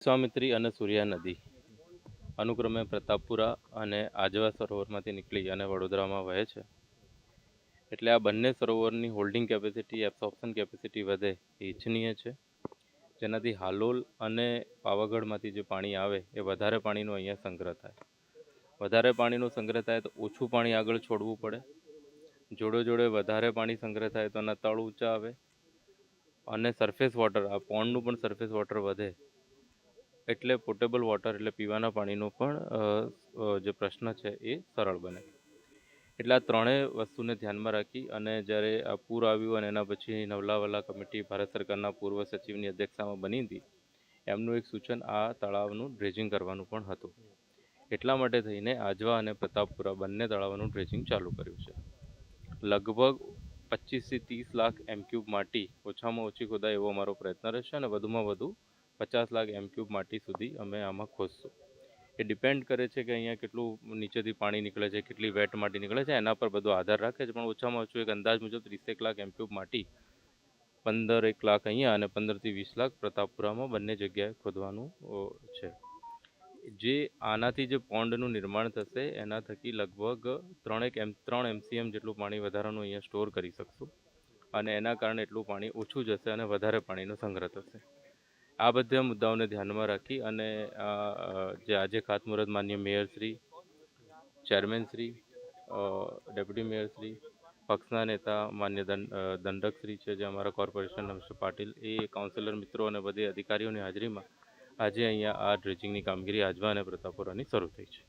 વિશ્વામિત્રી અને સૂર્યા નદી. અનુક્રમે પ્રતાપપુરા અને આજવા સરોવરમાંથી નીકળી અને વડોદરામાં વહે છે. એટલે આ બંને સરોવરની હોલ્ડિંગ કેપેસિટી, એબ્સોર્પ્શન કેપેસિટી વધે એ ઇચ્છનીય છે. જેનાથી હાલોલ અને પાવાગઢમાંથી જે પાણી આવે એ વધારે પાણીનો અહીંયા સંગ્રહ થાય. વધારે પાણીનો સંગ્રહ થાય તો ઓછું પાણી આગળ છોડવું પડે. જોડે જોડે વધારે પાણી સંગ્રહ થાય તો એના તળ ઊંચા આવે. અને સરફેસ વોટર આ પોન્ડનું પણ સરફેસ વોટર વધે. એટલે પોર્ટેબલ વોટર એટલે પીવાના પાણીનો પણ જે પ્રશ્ન છે એ સરળ બને. એટલે આ ત્રણેય વસ્તુને ધ્યાનમાં રાખી અને જ્યારે આ પૂર આવ્યું અને એના પછી નવલાવાલા કમિટી ભારત સરકારના પૂર્વ સચિવની અધ્યક્ષતામાં બની હતી, એમનું એક સૂચન આ તળાવનું ડ્રેજિંગ કરવાનું પણ હતું. એટલા માટે થઈને આજવા અને પ્રતાપપુરા બંને તળાવનું ડ્રેજિંગ ચાલુ કર્યું છે. લગભગ પચીસથી ત્રીસ લાખ એમ ક્યુબ માટી ઓછામાં ઓછી ખોદાય એવો અમારો પ્રયત્ન રહેશે અને વધુમાં વધુ પચાસ લાખ એમ ક્યુબ માટી સુધી અમે આમાં ખોદશું. એ ડિપેન્ડ કરે છે કે અહીંયા કેટલું નીચેથી પાણી નીકળે છે, કેટલી વેટ માટી નીકળે છે, એના પર બધો આધાર રાખે છે. પણ ઓછામાં ઓછું એક અંદાજ મુજબ ત્રીસેક લાખ એમ ક્યુબ માટી પંદર એક લાખ અહીંયા અને પંદરથી વીસ લાખ પ્રતાપપુરામાં બંને જગ્યાએ ખોદવાનું છે. જે આનાથી જે પોન્ડનું નિર્માણ થશે, એના થકી લગભગ ત્રણેક એમ, ત્રણ એમસીએમ જેટલું પાણી વધારાનું અહીંયા સ્ટોર કરી શકશું. અને એના કારણે એટલું પાણી ઓછું જશે અને વધારે પાણીનો સંગ્રહ થશે. આ બધા મુદ્દાઓને ધ્યાનમાં રાખી અને જે આજે ખાતમુહૂર્ત માન્ય મેયરશ્રી ચેરમેનશ્રી ડેપ્યુટી મેયરશ્રી પક્ષના નેતા માન્ય દંડકશ્રી છે જે અમારા કોર્પોરેશન મિસ્ટર પાટીલ, એ કાઉન્સિલર મિત્રો અને બધે અધિકારીઓની હાજરીમાં આજે અહીંયા આ ડ્રેજિંગની કામગીરી આજવા અને પ્રતાપપુરાની શરૂ થઈ છે.